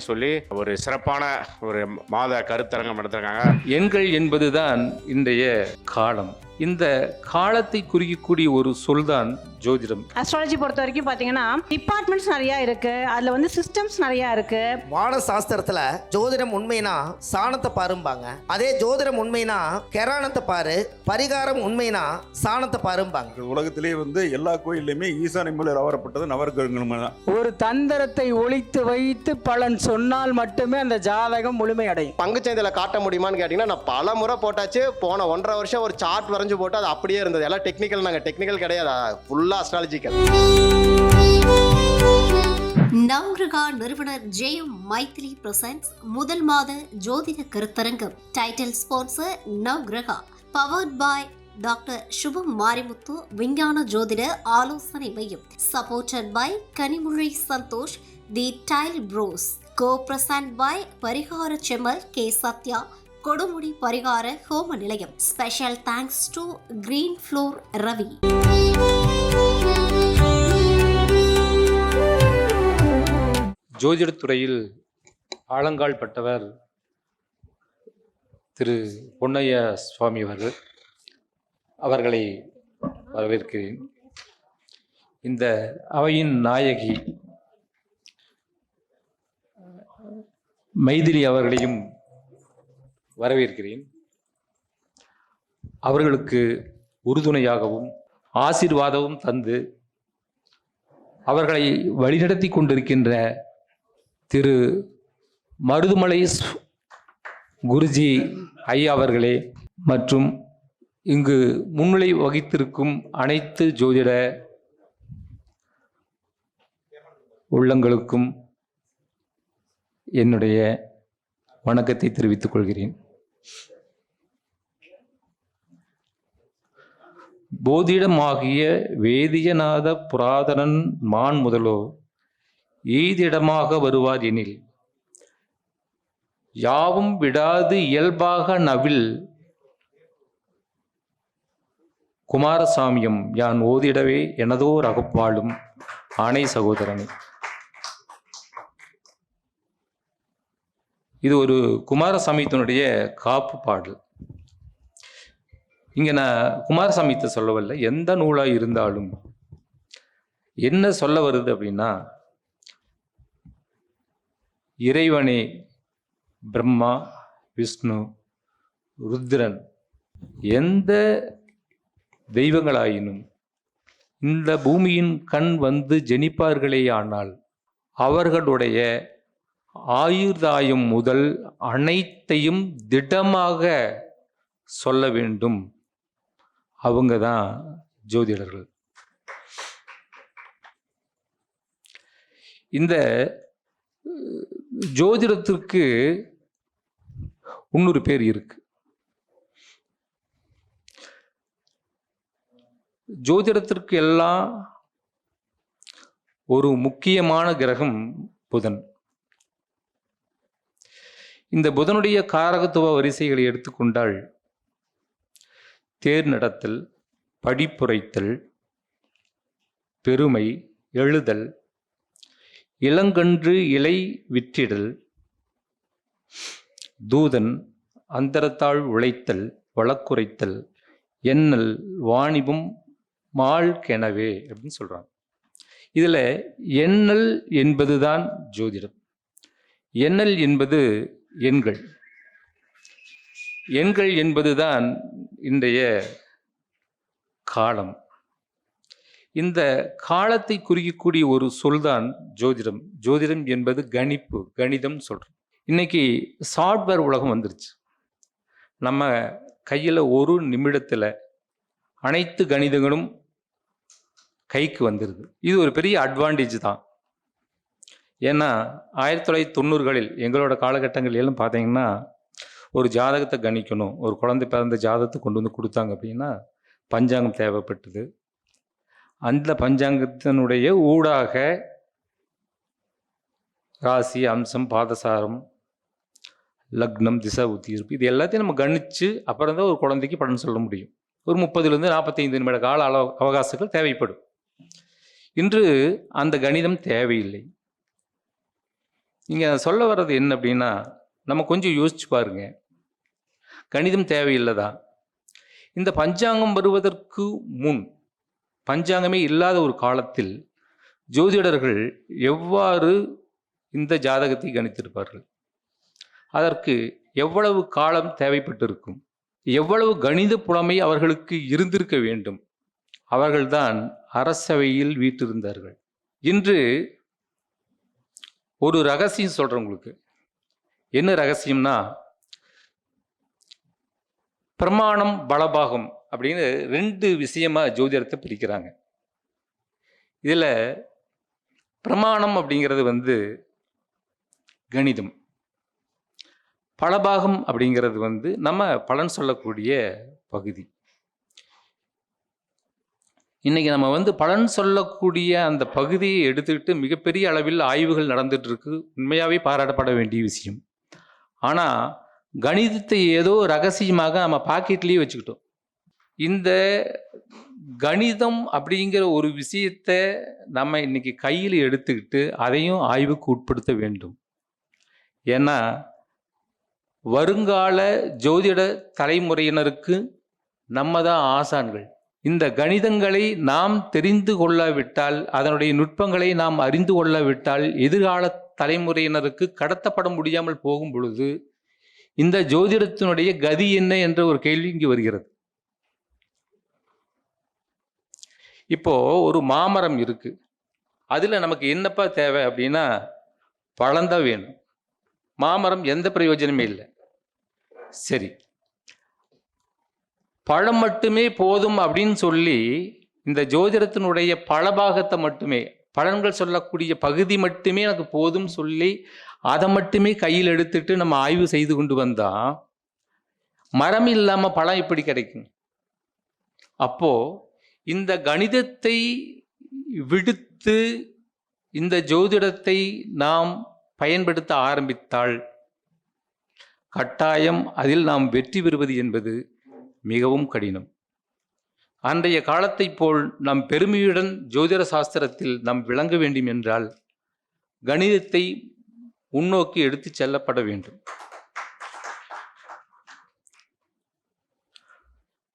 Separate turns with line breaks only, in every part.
அப்படின்னு சொல்லி ஒரு சிறப்பான ஒரு மாத கருத்தரங்கம் நடத்திருக்காங்க.
எண்கள் என்பதுதான் இன்றைய காலம். இந்த காலத்தை குறிக்கக்கூடிய ஒரு சொல்தான் ஜோதிடம்.
அஸ்ட்ராலஜி பொறுத்த வரைக்கும் பார்த்தீங்கன்னா டிபார்ட்மெண்ட்ஸ் நிறையா இருக்கு. அதில் வந்து சிஸ்டம்ஸ் நிறையா இருக்கு.
வான சாஸ்திரத்துல ஜோதிடம் உண்மைனா சாணத்தை பாரும்பாங்க. அதே ஜோதிடம் உண்மைனா கெராணத்தை பாரு பரிகாரம் உண்மைனா சாணத்தை பாரும்பாங்க.
உலகத்திலே வந்து எல்லா கோயில்லையுமே ஈசானி மூலையில் அவரப்பட்டது நவர்கிரகங்களும் தான்
ஒரு தந்திரத்தை ஒழித்து வைத்து பலன் சொன்னால் மட்டுமே அந்த ஜாதகம் முழுமையடையும்
பங்குச்சந்தையில் காட்ட முடியுமான்னு கேட்டிங்கன்னா நான் பல முறை போட்டாச்சு. போன ஒன்றரை வருஷம் ஒரு சார்ட் வரைஞ்சு போட்டு அது அப்படியே இருந்தது. எல்லாம் டெக்னிக்கல் நாங்கள் டெக்னிக்கல் கிடையாது. ஃபுல்லாக அஸ்ட்ராலஜிக்கல்
நவ்கிரகா நிறுவனர் ஜெயம் மைத்ரி பிரசன்ஸ் முதல் மாத ஜோதிட கருத்தரங்கம். Title sponsor Navgraha. Powered by doctor Shubham Marimuthu விஞ்ஞான ஜோதிட ஆலோசனை மையம். Supported by Kanimozhi Santhosh the tile bros co present by பரிகார செம்மல் கே சத்யா. கொடுமுடி பரிகார ஹோம நிலையம். Special thanks to green floor Ravi
ஜோதிடத்துறையில் ஆழங்கால் பட்டவர் திரு பொன்னைய சுவாமி அவர்கள் அவர்களை வரவேற்கிறேன். இந்த அவையின் நாயகி மைதிலி அவர்களையும் வரவேற்கிறேன். அவர்களுக்கு உறுதுணையாகவும் ஆசீர்வாதமும் தந்து அவர்களை வழிநடத்தி கொண்டிருக்கின்ற திரு மருதுமலை குருஜி ஐயா அவர்களே மற்றும் இங்கு முன்னிலை வகித்திருக்கும் அனைத்து ஜோதிட உள்ளங்களுக்கும் என்னுடைய வணக்கத்தை தெரிவித்துக் கொள்கிறேன். போதிடமாகிய வேதியநாத புராதனன் மான் முதலோ ஈதிடமாக வருவார் எனில் யாவும் விடாது இயல்பாக நவில் குமாரசாமியம் யான் ஓதிடவே எனதோ ரகப்பாளும் ஆணை சகோதரனே. இது ஒரு குமாரசாமியத்தினுடைய காப்பு பாடல். இங்கே நான் குமாரசாமித்தை சொல்லவில்லை எந்த நூலாக இருந்தாலும் என்ன சொல்ல வருது அப்படின்னா இறைவனே பிரம்மா விஷ்ணு ருத்ரன் எந்த தெய்வங்களாயினும் இந்த பூமியின் கண் வந்து ஜெனிப்பார்களேயானால் அவர்களுடைய ஆயுர்தாயம் முதல் அனைத்தையும் திடமாக சொல்ல வேண்டும். அவங்க தான் ஜோதிடர்கள். இந்த ஜோதிடத்திற்கு இன்னொரு பேர் இருக்கு. ஜோதிடத்திற்கு எல்லாம் ஒரு முக்கியமான கிரகம் புதன். இந்த புதனுடைய காரகத்துவ வரிசைகளை எடுத்துக்கொண்டால் தேர் நடத்தல் படிப்புரைத்தல் பெருமை எழுதல் இளங்கன்று இலை விற்றிடல் தூதன் அந்தரத்தாள் உழைத்தல் வழக்குரைத்தல் எண்ணல் வாணிபம் மாள்கெனவே அப்படின்னு சொல்கிறாங்க இதில் எண்ணல் என்பதுதான் ஜோதிடம். எண்ணல் என்பது எண்கள். எண்கள் என்பதுதான் இன்றைய காலம். இந்த காலத்தை குறிக்கக்கூடிய ஒரு சொல்தான் ஜோதிடம். ஜோதிடம் என்பது கணிப்பு கணிதம் சொல்றோம். இன்னைக்கு சாஃப்ட்வேர் உலகம் வந்துருச்சு. நம்ம கையில் ஒரு நிமிடத்தில் அனைத்து கணிதங்களும் கைக்கு வந்துடுது இது ஒரு பெரிய அட்வான்டேஜ் தான். ஏன்னா ஆயிரத்தி தொள்ளாயிரத்தி தொண்ணூறுகளில் எங்களோட காலகட்டங்களிலும் பார்த்தீங்கன்னா ஒரு ஜாதகத்தை கணிக்கணும். ஒரு குழந்தை பிறந்த ஜாதகத்தை கொண்டு வந்து கொடுத்தாங்க அப்படின்னா பஞ்சாங்கம் தேவைப்பட்டது. அந்த பஞ்சாங்கத்தினுடைய ஊடாக ராசி அம்சம் பாதசாரம் லக்னம் திசா உத்தீர்ப்பு இது எல்லாத்தையும் நம்ம கணித்து அப்புறம் தான் ஒரு குழந்தைக்கு பலன் சொல்ல முடியும். ஒரு முப்பதுலேருந்து நாற்பத்தைந்து நிமிட கால அளவு அவகாசங்கள் தேவைப்படும். இன்று அந்த கணிதம் தேவையில்லை. இங்கே சொல்ல வர்றது என்ன அப்படின்னா நம்ம கொஞ்சம் யோசிச்சு பாருங்க. கணிதம் தேவையில்லைதா? இந்த பஞ்சாங்கம் வருவதற்கு முன் பஞ்சாங்கமே இல்லாத ஒரு காலத்தில் ஜோதிடர்கள் எவ்வாறு இந்த ஜாதகத்தை கணித்திருப்பார்கள்? அதற்கு எவ்வளவு காலம் தேவைப்பட்டிருக்கும்? எவ்வளவு கணித புலமை அவர்களுக்கு இருந்திருக்க வேண்டும்? அவர்கள்தான் அரசவையில் வீற்றிருந்தார்கள். இன்று ஒரு ரகசியம் சொல்கிறேன் உங்களுக்கு. என்ன ரகசியம்னா பிரமாணம் பலபாகம் அப்படின்னு ரெண்டு விஷயமா ஜோதிடத்தை பிரிக்கிறாங்க. இதில் பிரமாணம் அப்படிங்கிறது வந்து கணிதம். பலபாகம் அப்படிங்கிறது வந்து நம்ம பலன் சொல்லக்கூடிய பகுதி. இன்றைக்கி நம்ம வந்து பலன் சொல்லக்கூடிய அந்த பகுதியை எடுத்துக்கிட்டு மிகப்பெரிய அளவில் ஆய்வுகள் நடந்துட்டு உண்மையாகவே பாராட்டப்பட வேண்டிய விஷயம். ஆனால் கணிதத்தை ஏதோ ரகசியமாக நம்ம பாக்கெட்லேயே வச்சுக்கிட்டோம். இந்த கணிதம் அப்படிங்கிற ஒரு விஷயத்தை நம்ம இன்னைக்கு கையில் எடுத்துக்கிட்டு அதையும் ஆய்வுக்கு உட்படுத்த வேண்டும். ஏன்னா வருங்கால ஜோதிட தலைமுறையினருக்கு நம்ம தான் ஆசான்கள். இந்த கணிதங்களை நாம் தெரிந்து கொள்ளாவிட்டால் அதனுடைய நுட்பங்களை நாம் அறிந்து கொள்ளாவிட்டால் எதிர்கால தலைமுறையினருக்கு கடத்தப்பட முடியாமல் போகும் பொழுது இந்த ஜோதிடத்தினுடைய கதி என்ன என்ற ஒரு கேள்வி இங்கு வருகிறது. இப்போ ஒரு மாமரம் இருக்கு. அதில் நமக்கு என்னப்பா தேவை அப்படின்னா பழந்தான் வேணும். மாமரம் எந்த பிரயோஜனமே இல்லை. சரி பழம் மட்டுமே போதும் அப்படின்னு சொல்லி இந்த ஜோதிடத்தினுடைய பழபாகத்தை மட்டுமே பலன்கள் சொல்லக்கூடிய பகுதி மட்டுமே எனக்கு போதும் சொல்லி அதை மட்டுமே கையில் எடுத்துட்டு நம்ம ஆய்வு செய்து கொண்டு வந்தா மரம் இல்லாம பழம் எப்படி கிடைக்கும்? அப்போ இந்த கணிதத்தை விடுத்து இந்த ஜோதிடத்தை நாம் பயன்படுத்த ஆரம்பித்தால் கட்டாயம் அதில் நாம் வெற்றி பெறுவது என்பது மிகவும் கடினம். அன்றைய காலத்தைப் போல் நம் பெருமையுடன் ஜோதிட சாஸ்திரத்தில் நாம் விளங்க வேண்டும் என்றால் கணிதத்தை முன்னோக்கி எடுத்துச் செல்லப்பட வேண்டும்.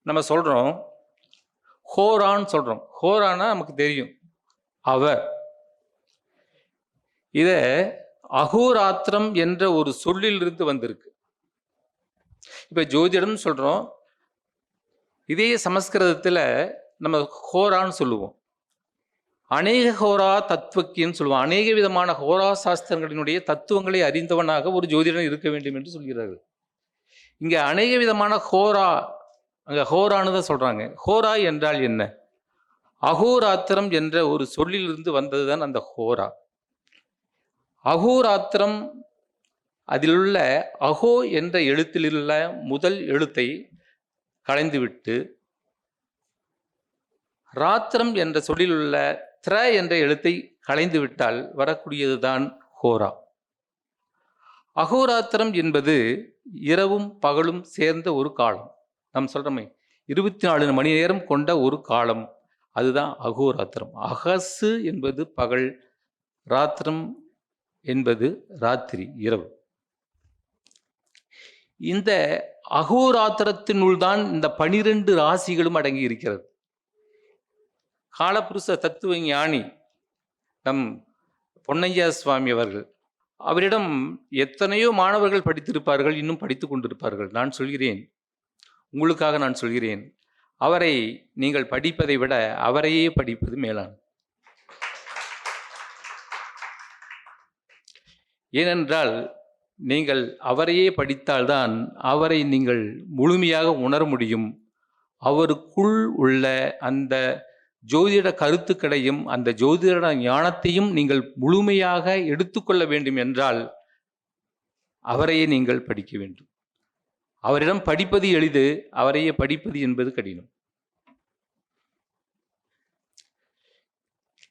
நம்ம சொல்றோம் ஹோரான்னு சொல்றோம். ஹோரானா நமக்கு தெரியும். அவர். இதை அகோராத்திரம் என்ற ஒரு சொல்லிலிருந்து வந்திருக்கு. இப்ப ஜோதிடம் சொல்றோம் இதே சமஸ்கிருதத்தில் நம்ம ஹோரான்னு சொல்லுவோம். அநேக ஹோரா தத்துவக்கின்னு சொல்லுவோம். அநேக விதமான ஹோரா சாஸ்திரங்களினுடைய தத்துவங்களை அறிந்தவனாக ஒரு ஜோதிடன் இருக்க வேண்டும் என்று சொல்கிறார்கள். இங்கே அநேக விதமான ஹோரா அங்கே ஹோரான்னு தான் சொல்கிறாங்க ஹோரா என்றால் என்ன? அகோராத்திரம் என்ற ஒரு சொல்லிலிருந்து வந்தது தான் அந்த ஹோரா. அகோராத்திரம் அதிலுள்ள அகோ என்ற எழுத்திலுள்ள முதல் எழுத்தை களைந்துவிட்டு ராத்திரம் என்ற சொல்லிலுள்ள திர என்ற எழுத்தை களைந்து விட்டால் வரக்கூடியதுதான் ஹோரா. அகோராத்திரம் என்பது இரவும் பகலும் சேர்ந்த ஒரு காலம். நாம் சொல்கிறோமே இருபத்தி நாலு மணி நேரம் கொண்ட ஒரு காலம். அதுதான் அகோராத்திரம். அகசு என்பது பகல் ராத்திரம் என்பது ராத்திரி இரவு. இந்த அகோராத்திரத்தினுள்தான் இந்த பனிரெண்டு ராசிகளும் அடங்கி இருக்கிறது காலபுருஷ தத்துவ ஞானி நம் பொன்னையா சுவாமி அவர்கள் அவரிடம் எத்தனையோ மாணவர்கள் படித்திருப்பார்கள் இன்னும் படித்து கொண்டிருப்பார்கள். நான் சொல்கிறேன் உங்களுக்காக நான் சொல்கிறேன் அவரை நீங்கள் படிப்பதை விட அவரையே படிப்பது மேலான் ஏனென்றால் நீங்கள் அவரையே படித்தால்தான் அவரை நீங்கள் முழுமையாக உணர முடியும். அவருக்குள் உள்ள அந்த ஜோதிட கருத்துக்களையும் அந்த ஜோதிட ஞானத்தையும் நீங்கள் முழுமையாக எடுத்துக்கொள்ள வேண்டும் என்றால் அவரையே நீங்கள் படிக்க வேண்டும். அவரிடம் படிப்பது எளிது அவரையே படிப்பது என்பது கடினம்.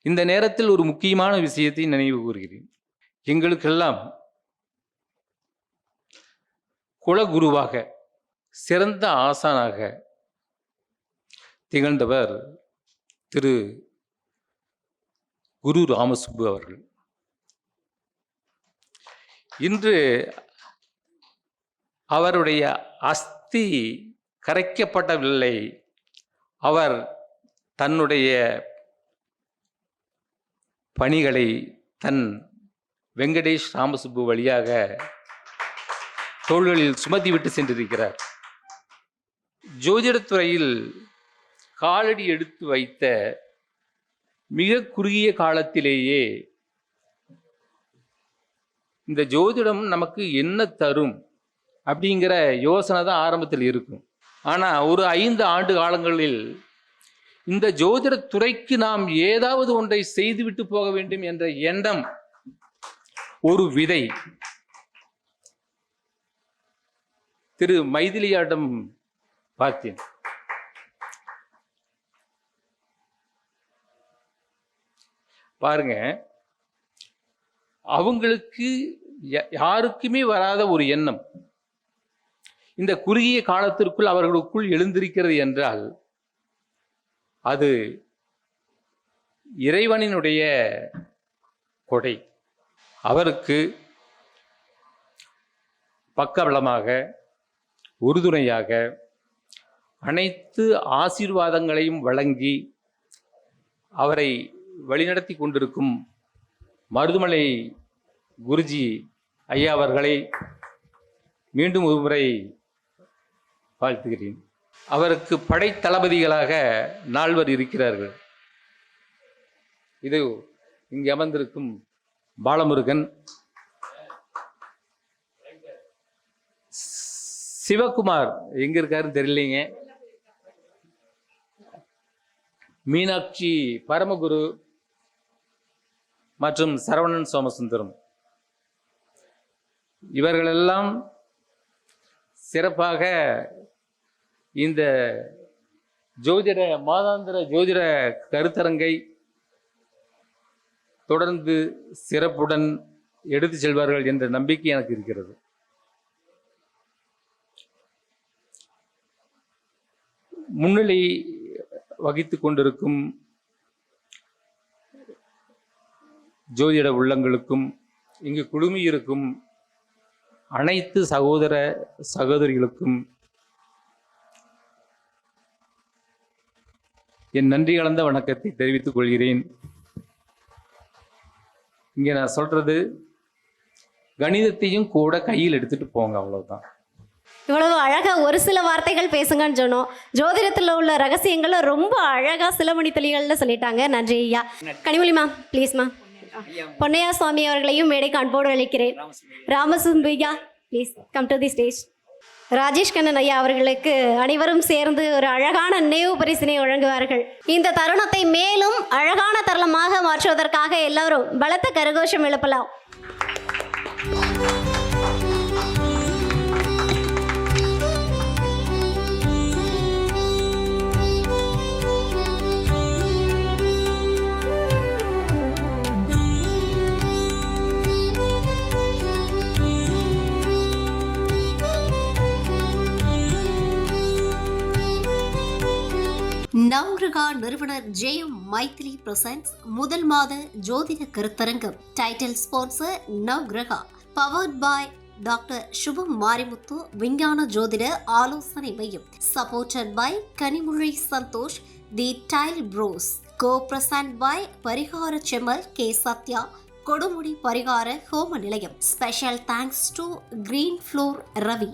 இந்த நேரத்தில் ஒரு முக்கியமான விஷயத்தை நினைவு கூறுகிறேன். எங்களுக்கெல்லாம் குலகுருவாக சிறந்த ஆசானாக திகழ்ந்தவர் திரு குரு ராமசுப்பு அவர்கள். இன்று அவருடைய அஸ்தி கரைக்கப்படவில்லை. அவர் தன்னுடைய பணிகளை தன் வெங்கடேஷ் ராமசுப்பு வழியாக தோள்களில் சுமத்தி விட்டு சென்றிருக்கிறார். ஜோதிடத்துறையில் காலடி எடுத்து வைத்த மிக குறுகிய காலத்திலேயே இந்த ஜோதிடம் நமக்கு என்ன தரும் அப்படிங்கிற யோசனை தான் ஆரம்பத்தில் இருக்கும். ஆனால் ஒரு ஐந்து ஆண்டு காலங்களில் இந்த ஜோதிட துறைக்கு நாம் ஏதாவது ஒன்றை செய்துவிட்டு போக வேண்டும் என்ற எண்ணம் ஒரு விதை திரு மைதிலியாடம் பார்த்தேன். பாருங்க அவங்களுக்கு யாருக்குமே வராத ஒரு எண்ணம். இந்த குறுகிய காலத்திற்குள் அவர்களுக்குள் எழுந்திருக்கிறது என்றால் அது இறைவனினுடைய கொடை. அவருக்கு பக்கபலமாக உறுதுணையாக அனைத்து ஆசீர்வாதங்களையும் வழங்கி அவரை வழிநடத்தி கொண்டிருக்கும் மருதுமலை குருஜி ஐயா அவர்களை மீண்டும் ஒருமுறை வாழ்த்துகிறேன். அவருக்கு படைத்தளபதிகளாக நால்வர் இருக்கிறார்கள். இது இங்கே அமர்ந்திருக்கும் பாலமுருகன் சிவகுமார் எங்க இருக்காருன்னு தெரியலீங்க. மீனாட்சி பரமகுரு மற்றும் சரவணன் சோமசுந்தரம். இவர்களெல்லாம் சிறப்பாக இந்த ஜோதிட மாதாந்திர ஜோதிட கருத்தரங்கை தொடர்ந்து சிறப்புடன் எடுத்து செல்வார்கள் என்ற நம்பிக்கை எனக்கு இருக்கிறது. முன்னிலை வகித்து கொண்டிருக்கும் ஜோதிட உள்ளங்களுக்கும் இங்கு குழுமியிருக்கும் அனைத்து சகோதர சகோதரிகளுக்கும் என் நன்றி கலந்த வணக்கத்தை தெரிவித்துக் கொள்கிறேன். இங்கே நான் சொல்றது கணிதத்தையும் கூட கையில் எடுத்துட்டு போங்க அவ்வளவுதான்.
இவ்வளவு அழகாக ஒரு சில வார்த்தைகள் பேசுங்கன்னு சொன்னோம். ஜோதிடத்தில் உள்ள ரகசியங்களை ரொம்ப அழகாக சில மணி சொல்லிட்டாங்க. நன்றி ஐயா. கனிமொழிமா ப்ளீஸ்மா பொன்னையா சுவாமி அவர்களையும் மேடைக்கு அன்போடு அழைக்கிறேன். ராமசுந்து ஐயா please come to the stage Rajesh Kannan ஐயா அவர்களுக்கு அனைவரும் சேர்ந்து ஒரு அழகான நினைவு பரிசினை வழங்குவார்கள். இந்த தருணத்தை மேலும் அழகான தருணமாக மாற்றுவதற்காக எல்லாரும் பலத்த கரகோஷம் எழுப்பலாம்.
நவ்கிரகா நிறுவனர் ஜெயம் மைத்ரி பிரசன்ஸ் முதல் மாத ஜோதிட கருத்தரங்கம். Title sponsor Navgraha. Powered by doctor Shubham Marimuthu விஞ்ஞான ஜோதிட ஆலோசனை மையம். Supported by Kanimozhi Santhosh the tile bros co present by பரிகார செமல் கே. சத்யா. கொடுமுடி பரிகார ஹோம நிலையம். Special thanks to green floor Ravi